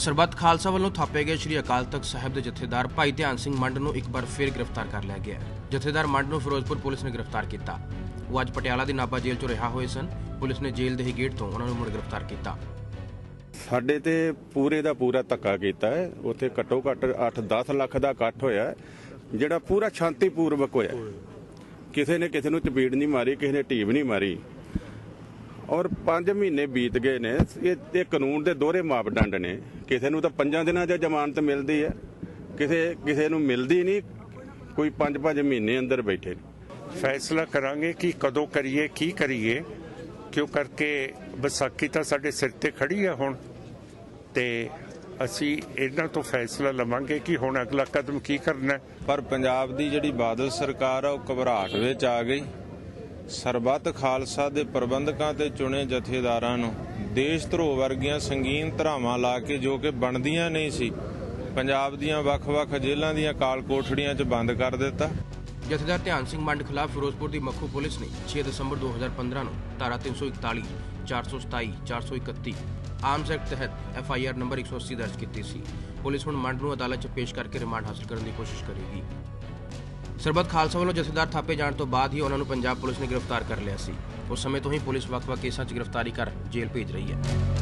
ਸਰਬੱਤ ਖਾਲਸਾ ਵੱਲੋਂ ਥਾਪੇ ਗਏ ਸ੍ਰੀ ਅਕਾਲ ਤਖਤ ਸਾਹਿਬ ਦੇ ਜਥੇਦਾਰ ਭਾਈ ਧਿਆਨ ਸਿੰਘ ਮੰਡ ਨੂੰ ਇੱਕ ਵਾਰ ਫਿਰ ਗ੍ਰਿਫਤਾਰ ਕਰ ਲਿਆ ਗਿਆ ਹੈ। ਜਥੇਦਾਰ ਮੰਡ ਨੂੰ ਫਿਰੋਜ਼ਪੁਰ ਪੁਲਿਸ ਨੇ ਗ੍ਰਿਫਤਾਰ ਕੀਤਾ। ਉਹ ਅੱਜ ਪਟਿਆਲਾ ਦੀ ਨਾਭਾ ਜੇਲ੍ਹ 'ਚੋਂ ਰਿਹਾ ਹੋਏ ਸਨ। ਪੁਲਿਸ ਨੇ ਜੇਲ੍ਹ ਦੇ ਹੀ ਗੇਟ ਤੋਂ ਉਹਨਾਂ ਨੂੰ ਮੁੜ ਗ੍ਰਿਫਤਾਰ ਕੀਤਾ। ਸਾਡੇ ਤੇ ਪੂਰੇ ਦਾ ਪੂਰਾ ਧੱਕਾ ਕੀਤਾ ਹੈ। ਉੱਥੇ ਘੱਟੋ ਘੱਟ 8-10 ਲੱਖ ਦਾ ਇਕੱਠ ਹੋਇਆ ਜਿਹੜਾ ਪੂਰਾ ਸ਼ਾਂਤੀਪੂਰਵਕ ਹੋਇਆ ਕਿਸੇ ਨੇ ਕਿਸੇ ਨੂੰ ਚਪੀੜ ਨਹੀਂ ਮਾਰੀ, ਕਿਸੇ ਨੇ ਢੀਬ ਨਹੀਂ ਮਾਰੀ। ਔਰ 5 ਮਹੀਨੇ ਬੀਤ ਗਏ ਨੇ। ਇਹ ਇਹ ਕਾਨੂੰਨ ਦੇ ਦੋਹਰੇ ਮਾਪਦੰਡ ਨੇ। ਕਿਸੇ ਨੂੰ ਤਾਂ 5 ਦਿਨਾਂ 'ਚ ਜ਼ਮਾਨਤ ਮਿਲਦੀ ਹੈ। ਕਿਸੇ ਕਿਸੇ ਨੂੰ ਮਿਲਦੀ ਨਹੀਂ। ਕੋਈ 5-5 ਮਹੀਨੇ ਅੰਦਰ ਬੈਠੇ ਨੇ। ਫੈਸਲਾ ਕਰਾਂਗੇ ਕਿ ਕਦੋਂ ਕਰੀਏ ਕੀ ਕਰੀਏ। ਕਿਉਂ ਕਰਕੇ ਵਿਸਾਖੀ ਤਾਂ ਸਾਡੇ ਸਿਰ ਤੇ ਖੜੀ ਹੈ ਹੁਣ। ਤੇ ਅਸੀਂ ਇਹਨਾਂ ਤੋਂ ਫੈਸਲਾ ਲਵਾਂਗੇ ਕਿ ਹੁਣ ਅਗਲਾ ਕਦਮ ਕੀ ਕਰਨਾ ਹੈ। ਪਰ ਪੰਜਾਬ ਦੀ ਜਿਹੜੀ ਬਾਦਲ ਸਰਕਾਰ ਆ ਉਹ ਘਬਰਾਹਟ ਵਿੱਚ ਆ ਗਈ। ਸਰਬੱਤ ਖਾਲਸਾ ਦੇ ਪ੍ਰਬੰਧਕਾਂ ਤੇ ਚੁਣੇ ਜਥੇਦਾਰਾਂ ਨੂੰ ਦੇਸ਼ ਧਰੋਹ ਵਰਗੀਆਂ ਸੰਗੀਨ ਧਰਾਵਾਂ ਲਾ ਕੇ ਜੋ ਕਿ ਬਣਦੀਆਂ ਨਹੀਂ ਸੀ, ਪੰਜਾਬ ਦੀਆਂ ਵੱਖ-ਵੱਖ ਜੇਲ੍ਹਾਂ ਦੀਆਂ ਕਾਲ ਕੋਠੜੀਆਂ 'ਚ ਬੰਦ ਕਰ ਦਿੱਤਾ। ਜਥੇਦਾਰ ਧਿਆਨ ਸਿੰਘ ਮੰਡ ਖਿਲਾਫ ਫਿਰੋਜ਼ਪੁਰ ਦੀ ਮੱਖੂ ਪੁਲਿਸ ਨੇ 6 ਦਸੰਬਰ 2015 ਨੂੰ ਧਾਰਾ 341 427 431 ਆਰਮਸ ਐਕਟ ਤਹਿਤ ਐਫ ਆਈ ਆਰ ਨੰਬਰ 180 ਦਰਜ ਕੀਤੀ ਸੀ। ਪੁਲਿਸ ਹੁਣ ਮੰਡ ਨੂੰ ਅਦਾਲਤ 'ਚ ਪੇਸ਼ ਕਰਕੇ ਰਿਮਾਂਡ ਹਾਸਲ ਕਰਨ ਦੀ ਕੋਸ਼ਿਸ਼ ਕਰੇਗੀ। ਸਰਬੱਤ ਖਾਲਸਾ ਵੱਲੋਂ ਜਥੇਦਾਰ ਥਾਪੇ ਜਾਣ ਤੋਂ ਬਾਅਦ ਹੀ ਉਹਨਾਂ ਨੂੰ ਪੰਜਾਬ ਪੁਲਿਸ ਨੇ ਗ੍ਰਿਫਤਾਰ ਕਰ ਲਿਆ ਸੀ। ਉਸ ਸਮੇਂ ਤੋਂ ਹੀ ਪੁਲਿਸ ਵੱਖ-ਵੱਖ ਕੇਸਾਂ 'ਚ ਗ੍ਰਿਫਤਾਰੀ ਕਰ ਜੇਲ੍ਹ ਭੇਜ ਰਹੀ ਹੈ।